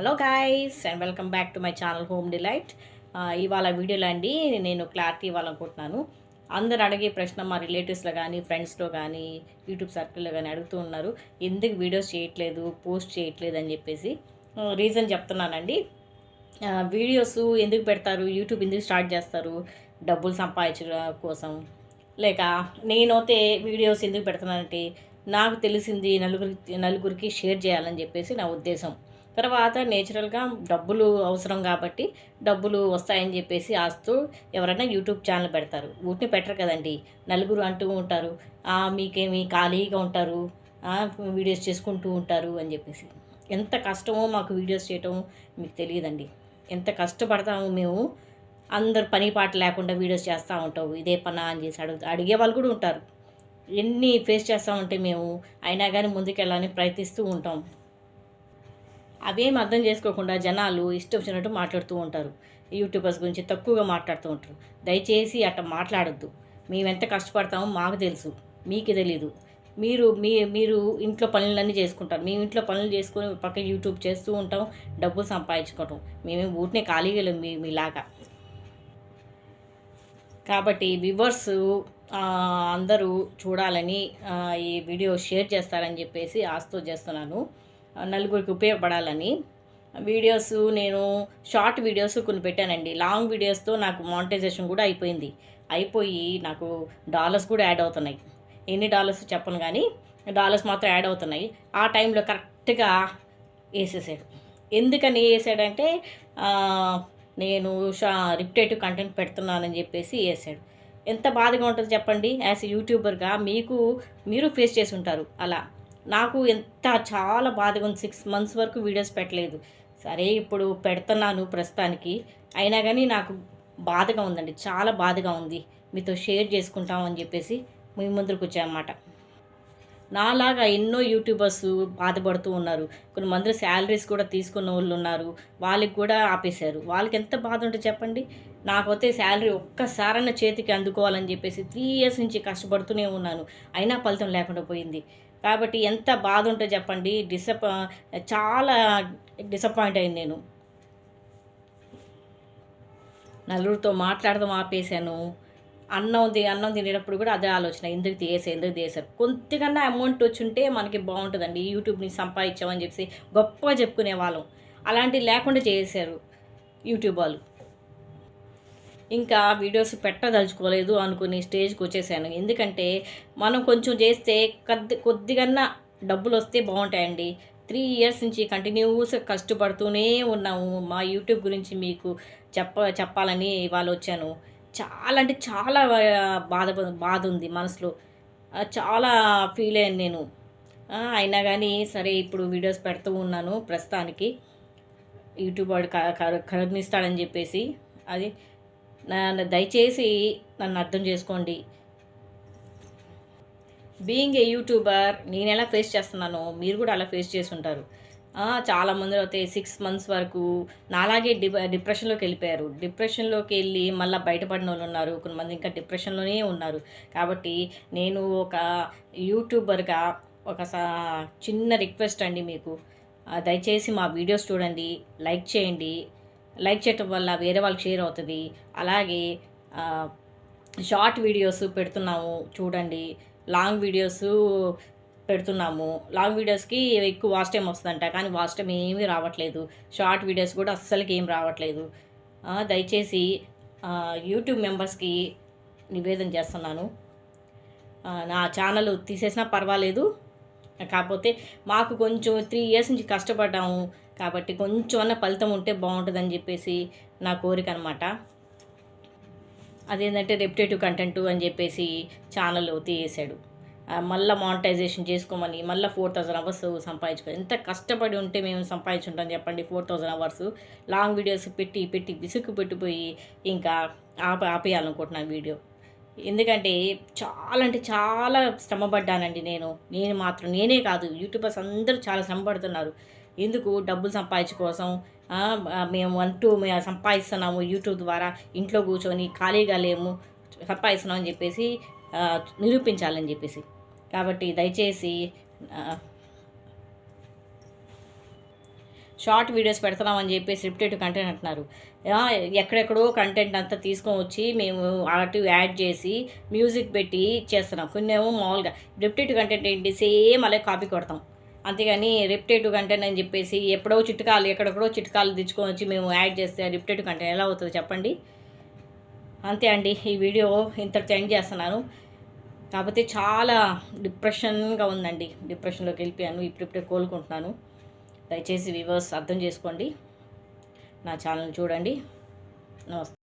Hello guys and welcome back to my channel home delight ఇవాళ వీడియోలో అండి నేను క్లారిటీ ఇవ్వాలనుకుంటున్నాను. అందరు అడిగే ప్రశ్న మా రిలేటివ్స్లో కానీ ఫ్రెండ్స్లో కానీ యూట్యూబ్ సర్కిల్లో కానీ అడుగుతూ ఉన్నారు. ఎందుకు వీడియోస్ చేయట్లేదు పోస్ట్ చేయట్లేదు అని చెప్పేసి రీజన్ చెప్తున్నానండి. వీడియోస్ ఎందుకు పెడతారు యూట్యూబ్ ఎందుకు స్టార్ట్ చేస్తారు డబ్బులు సంపాదించడం కోసం. లేక నేనైతే వీడియోస్ ఎందుకు పెడుతున్నానంటే నాకు తెలిసింది నలుగురికి నలుగురికి షేర్ చేయాలని చెప్పేసి నా ఉద్దేశం. తర్వాత నేచురల్గా డబ్బులు అవసరం కాబట్టి డబ్బులు వస్తాయని చెప్పేసి ఆస్తూ ఎవరైనా యూట్యూబ్ ఛానల్ పెడతారు. ఊటిని పెట్టరు కదండి. నలుగురు అంటూ ఉంటారు. మీకేమి ఖాళీగా ఉంటారు? వీడియోస్ చేసుకుంటూ ఉంటారు అని చెప్పేసి. ఎంత కష్టమో మాకు వీడియోస్ చేయటం మీకు తెలియదండి. ఎంత కష్టపడతాము మేము. అందరు పని పాట లేకుండా వీడియోస్ చేస్తూ ఉంటావు. ఇదే పనా అని చేసి అడుగు అడిగే వాళ్ళు కూడా ఉంటారు. ఎన్ని ఫేస్ చేస్తామంటే మేము అయినా కానీ ముందుకెళ్ళాలని ప్రయత్నిస్తూ ఉంటాం. అవేం అర్థం చేసుకోకుండా జనాలు ఇష్టం వచ్చినట్టు మాట్లాడుతూ ఉంటారు. యూట్యూబర్స్ గురించి తక్కువగా మాట్లాడుతూ ఉంటారు. దయచేసి అట్లా మాట్లాడొద్దు. మేము ఎంత కష్టపడతామో మాకు తెలుసు. మీకు తెలీదు. మీరు మీ మీరు ఇంట్లో పనులన్నీ చేసుకుంటారు. మేము ఇంట్లో పనులు చేసుకొని పక్క యూట్యూబ్ చేస్తూ ఉంటాం డబ్బులు సంపాదించుకోవటం మేమేం ఊటినే ఖాళీగా లేము మీ మీలాగా. కాబట్టి వ్యూవర్స్ అందరూ చూడాలని ఈ వీడియో షేర్ చేస్తారని చెప్పేసి ఆస్తో చేస్తున్నాను. నలుగురికి ఉపయోగపడాలని వీడియోస్ నేను షార్ట్ వీడియోస్ కొన్ని పెట్టానండి లాంగ్ వీడియోస్తో నాకు మానిటైజేషన్ కూడా అయిపోయింది. అయిపోయి నాకు డాలర్స్ కూడా యాడ్ అవుతున్నాయి. ఎన్ని డాలర్స్ చెప్పను కానీ డాలర్స్ మాత్రం యాడ్ అవుతున్నాయి. ఆ టైంలో కరెక్ట్గా వేసేసాడు. ఎందుకని వేసాడంటే నేను షా రిపిటేటివ్ కంటెంట్ పెడుతున్నానని చెప్పేసి వేసాడు. ఎంత బాధగా ఉంటుంది చెప్పండి? యాజ్ యూట్యూబర్గా మీకు మీరు ఫేస్ చేసి ఉంటారు. అలా. నాకు ఎంత చాలా బాధగా ఉంది. సిక్స్ మంత్స్ వరకు వీడియోస్ పెట్టలేదు. సరే ఇప్పుడు పెడుతున్నాను ప్రస్తుతానికి. అయినా కానీ నాకు బాధగా ఉందండి. చాలా బాధగా ఉంది. మీతో షేర్ చేసుకుంటాం అని చెప్పేసి మీ ముందుకు వచ్చామన్నమాట నాలాగా ఎన్నో యూట్యూబర్స్ బాధపడుతూ ఉన్నారు. కొంతమంది శాలరీస్ కూడా తీసుకున్న వాళ్ళు ఉన్నారు. వాళ్ళకి కూడా ఆపేశారు. వాళ్ళకి ఎంత బాధ ఉంటుంది చెప్పండి? నాకైతే శాలరీ ఒక్కసారైనా చేతికి అందుకోవాలని చెప్పేసి త్రీ ఇయర్స్ నుంచి కష్టపడుతూనే ఉన్నాను. అయినా ఫలితం లేకుండా పోయింది. కాబట్టి ఎంత బాధ ఉంటుందో చెప్పండి. డిసప్ప చాలా డిసప్పాయింట్ అయింది నేను. నలుగురితో మాట్లాడదాం ఆపేశాను. అన్నం తి అన్నం తినేటప్పుడు కూడా అదే ఆలోచన. ఎందుకు తీసే ఎందుకు తీసారు కొద్దిగా అమౌంట్ వచ్చి ఉంటే మనకి బాగుంటుందండి. యూట్యూబ్ నుంచి సంపాదించామని చెప్పేసి గొప్పగా చెప్పుకునే వాళ్ళం. అలాంటివి లేకుండా చేశారు యూట్యూబ్ వాళ్ళు. ఇంకా వీడియోస్ పెట్టదలుచుకోలేదు అనుకుని స్టేజ్కి వచ్చేసాను. ఎందుకంటే మనం కొంచెం చేస్తే కొద్ది కొద్దిగన్నా డబ్బులు వస్తే బాగుంటాయండి. త్రీ ఇయర్స్ నుంచి కంటిన్యూస్ కష్టపడుతూనే ఉన్నాము. మా యూట్యూబ్ గురించి మీకు చెప్ప చెప్పాలని ఇవాళ వచ్చాను. చాలా అంటే చాలా బాధ బాధ ఉంది మనసులో. చాలా ఫీల్ అయ్యాను నేను. అయినా కానీ సరే ఇప్పుడు వీడియోస్ పెడుతూ ఉన్నాను ప్రస్తుతానికి. యూట్యూబ్ వాడు క- కరుణిస్తాడని చెప్పేసి. అది దయచేసి నన్ను అర్థం చేసుకోండి. బీయింగ్ ఏ యూట్యూబర్ నేను ఎలా ఫేస్ చేస్తున్నానో మీరు కూడా అలా ఫేస్ చేసి ఉంటారు. చాలామంది చాలా మంది అయితే సిక్స్ మంత్స్ వరకు నాలాగే డి డిప్రెషన్లోకి వెళ్ళిపోయారు. డిప్రెషన్లోకి వెళ్ళి మళ్ళీ బయటపడిన వాళ్ళు ఉన్నారు. కొంతమంది ఇంకా డిప్రెషన్లోనే ఉన్నారు. కాబట్టి నేను ఒక యూట్యూబర్గా ఒక సా- చిన్న రిక్వెస్ట్ అండి మీకు. దయచేసి మా వీడియోస్ చూడండి లైక్ చేయండి. లైక్ చేయటం వల్ల వేరే వాళ్ళకి షేర్ అవుతుంది. అలాగే షార్ట్ వీడియోస్ పెడుతున్నాము చూడండి. లాంగ్ వీడియోస్ పెడుతున్నాము. లాంగ్ వీడియోస్కి ఎక్కువ వాచ్ టైం వస్తుందంట కానీ వాచ్ టైం ఏమీ రావట్లేదు. షార్ట్ వీడియోస్ కూడా అస్సలకి ఏం రావట్లేదు. దయచేసి యూట్యూబ్ మెంబర్స్కి నివేదన చేస్తున్నాను. నా ఛానల్ తీసేసినా పర్వాలేదు. కాకపోతే మాకు కొంచెం త్రీ ఇయర్స్ నుంచి కష్టపడ్డాము కాబట్టి కొంచెం అన్న ఫలితం ఉంటే బాగుంటుందని చెప్పేసి నా కోరిక అనమాట అదేంటంటే రెప్యుటేటివ్ కంటెంట్ అని చెప్పేసి ఛానల్ తీసేశాడు. మళ్ళీ మానిటైజేషన్ చేసుకోమని మళ్ళీ ఫోర్ థౌజండ్ అవర్స్ సంపాదించుకో ఎంత కష్టపడి ఉంటే మేము సంపాదించుంటాం చెప్పండి four thousand hours long videos పెట్టి పెట్టి విసుగు పెట్టిపోయి ఇంకా ఆప ఆపేయాలనుకుంటున్నాను వీడియో. ఎందుకంటే చాలా అంటే చాలా శ్రమపడ్డానండి నేను. నేను మాత్రం నేనే కాదు యూట్యూబర్స్ అందరూ చాలా శ్రమపడుతున్నారు. ఎందుకు? డబ్బులు సంపాదించు కోసం మేము అంటూ మేము సంపాదిస్తున్నాము యూట్యూబ్ ద్వారా ఇంట్లో కూర్చొని ఖాళీగా లేము సంపాదిస్తున్నాం అని చెప్పేసి నిరూపించాలని చెప్పేసి. కాబట్టి దయచేసి ఆ, షార్ట్ వీడియోస్ పెడుతున్నామని చెప్పేసి రిపిటేటివ్ కంటెంట్ అంటున్నారు. ఎక్కడెక్కడో కంటెంట్ అంతా తీసుకొని వచ్చి మేము అటు యాడ్ చేసి మ్యూజిక్ పెట్టి చేస్తున్నాం కొన్ని ఏమో మామూలుగా రిపిటేటివ్ కంటెంట్ ఏంటి? సేమ్ అలాగే కాపీ కొడతాం. అంతేగాని రిపిటేటివ్ కంటెంట్ అని చెప్పేసి ఎప్పుడో చిట్కాలు ఎక్కడెక్కడో చిట్కాలు తెచ్చుకొని వచ్చి మేము యాడ్ చేస్తే రిపిటేటివ్ కంటెంట్ ఎలా అవుతుంది చెప్పండి? అంతే అండి. ఈ వీడియో ఇంతటితో ఎండ్ చేస్తున్నాను. కాకపోతే చాలా డిప్రెషన్గా ఉందండి. డిప్రెషన్లోకి వెళ్ళిపోయాను. ఇప్పుడిప్పుడే కోలుకుంటున్నాను. దయచేసి వ్యూవర్స్ అర్థం చేసుకోండి. నా ఛానల్ చూడండి. నమస్తే.